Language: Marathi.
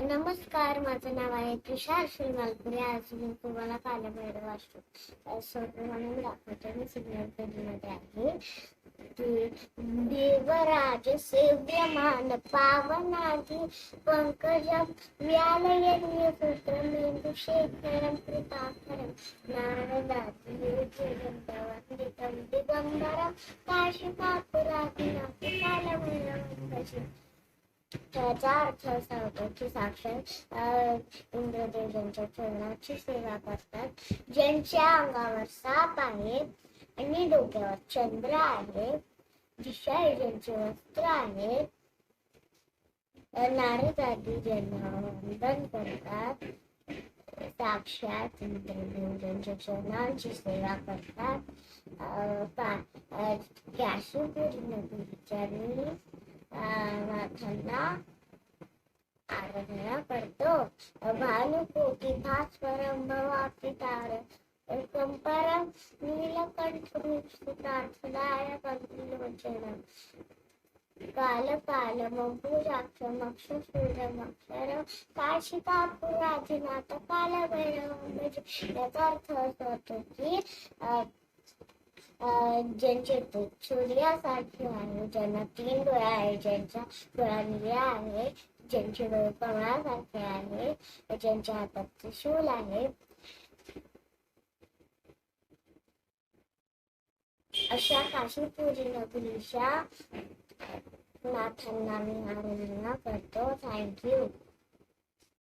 नमस्कार माझं नाव आहे तुषार श्रीमालपुरे आज मी तुम्हाला कालभैरव वाचतो सोपे म्हणून दाखवतो. मी सिग्नल पेजमध्ये आहे. देवराज सेव्यमान पावनाधी पंकजम व्यालयनीय सूत्र मेंदू शेखरम कृताखरम नारदाती जगंतवंदितम दिगंबरम काशिकापुरादिनाथ कालभैरवं त्याचा अर्थ असा होतो की साक्षात इंद्रदेव ज्यांच्या चरणाची सेवा करतात ज्यांच्या अंगावर साप आहे आणि डोक्यावर चंद्र आहे दिशा ज्यांचे वस्त्र आहे नारद आदी ज्यांना वंदन करतात साक्षात इंद्रदेव ज्यांच्या चरणांची सेवा करतात अं, काशीपुरी नदीच्या नाथांना आराधना करतो. भानुकोटी पितार भवापितार कंपरम नीलकंठ सुतार्थदाय कंतिलोचनम काल काल मंपुराक्ष मक्ष काशिका पुराधिनाथ काल भैरव म्हणजे याचा अर्थ असा होतो की ज्यांचे ते सूर्यासारखे आहे ज्यांना तीन डोळे आहे ज्यांच्या डोळा निळ्या आहे ज्यांचे डोळे कमळासारखे आहे ज्यांच्या हातात त्रिशूल आहे अशा काशीपुरी पुरुषा नाथांना मी आनंद करतो. थँक्यू